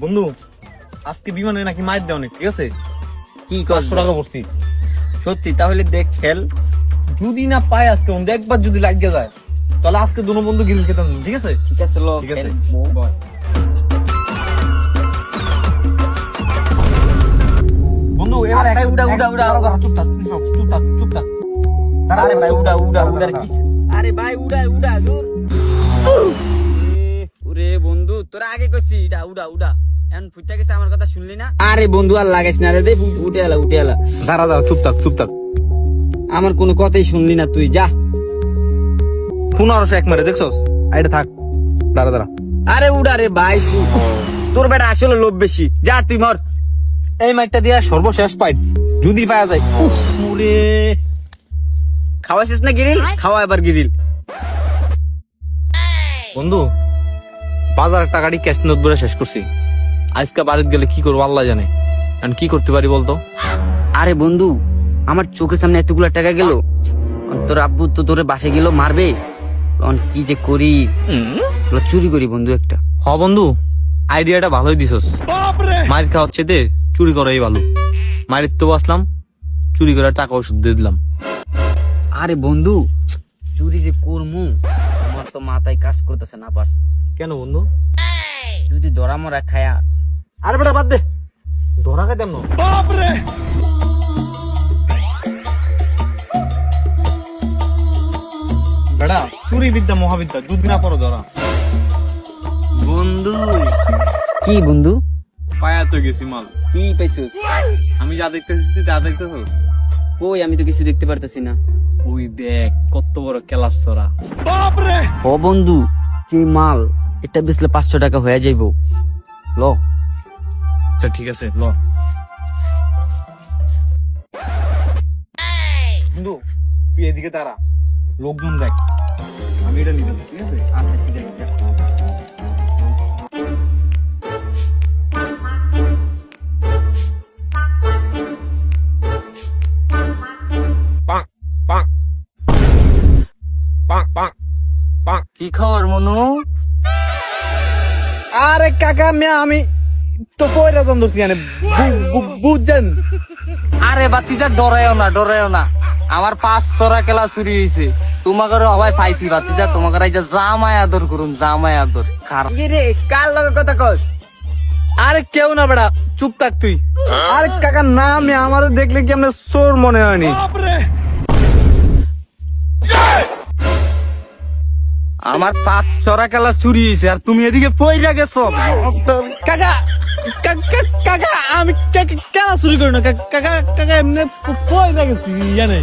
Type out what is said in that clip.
বন্ধু আজকে বিমানে নাকি মায়ের দেওয়া অনেক ঠিক আছে? কি পাঁচশো টাকা পড়ছি সত্যি? তাহলে দেখ খেল। যদি না পাই আজকে বন্ধু একবার যদি লাগিয়ে যায় তাহলে আজকে দুনো বন্ধু গিল খেতাম ঠিক আছে? ঠিক আছে লো ঠিক আছে। বন্ধু এবার আরে, একটা- উড়া, উড়া, উড়া, উড়া। দাঁড়া, চুপ থাক, চুপ, থাক, চুপ থাক। আরে ভাই উড়া উড়া দাঁড়া, কিস। আরে ভাই উড়া উড়া দূর ওরে বন্ধু তোরা আগে কইছি এটা উড়া উড়া। এখন গেছে আমার কথা শুনলি না? আরে বন্ধু আর লাগাইস না রে দে উঠে এলা উঠে এলা। দাঁড়া দাঁড়া চুপ থাক চুপ থাক। আমার কোনো কথাই শুনলি না তুই যা। পনেরোশো এক মারে দেখছস? এটা থাক। দাঁড়া দাঁড়া। আরে উড়া রে ভাই তোর বেটা আসলে লোভ বেশি। যা তুই মর। এই মাইটটা দিয়া সর্বশেষ পাইট যদি পাওয়া যায়। ওরে খাওয়াইছিস না গিরিল খাওয়া এবার গিরিল বন্ধু বাজারের টাকাটি ক্যাশ নোট বলে শেষ করছি। আজকে বাড়িতে গেলে কি করব আল্লাহ জানে। আর কি করতে পারি বলতো? আরে বন্ধু আমার চোখের সামনে এতগুলো টাকা গেল। তোর আব্বু তো তোরে বাসে গেল মারবে। কি যে করি? চুরি করি বন্ধু একটা। হ বন্ধু আইডিয়াটা ভালোই দিছস। মায়ের খাওয়ার চেতে চুরি করাই ভালো। মায়ের তো আসলাম চুরি করার টাকা ওষুধ দিয়ে দিলাম। আরে বন্ধু চুরি যে করমু আমার তো মাথায় কাজ করতেছে না পার কেন বন্ধু? যদি ধরা মরা খায়া। আরে বেটা বাদ দে। ধরা খাইতাম না বেটা চুরি বিদ্যা মহাবিদ্যা যদি না পড়ো ধরা বন্ধু। কি বন্ধু? পায়া তো গেছি মাল। কি পাইছিস? আমি যা দেখতেছি তুই তা দেখতেছিস? কই আমি তো কিছু দেখতে পারতেছি না। ওই দেখ কত বড় কেলার সরা। ও বন্ধু যে মাল এটা বেচলে পাঁচশো টাকা হয়ে যাইব ল আচ্ছা ঠিক আছে ল বন্ধু তুই এদিকে তারা লোকজন দেখ আমি এটা নিতেছি ঠিক আছে আচ্ছা ঠিক আছে কি খবর মনু আরে কাকা মিয়া আমি তো কইরা দন ধরছি মানে বুঝছেন? আরে বাতিজা ডরায়ও না ডরায়ও না। আমার পাঁচ ছড়া কেলা চুরি হয়েছে তোমাকে হবাই পাইছি বাতিজা তোমাকে যে জামাই আদর করুন জামাই আদর। কার লগে কথা কস? আরে কেউ না বেড়া চুপ থাক তুই। আরে কাকা না আমি আমার দেখলে কি আমরা চোর মনে হয়নি? আমার পাঁচ ছড়া খেলা চুরি হয়েছে আর তুমি এদিকে পইরা গেছো। কাকা কাকা, আমি কাকা চুরি করি না। কাকা কাকা এমনি পয়রা গেছি জানে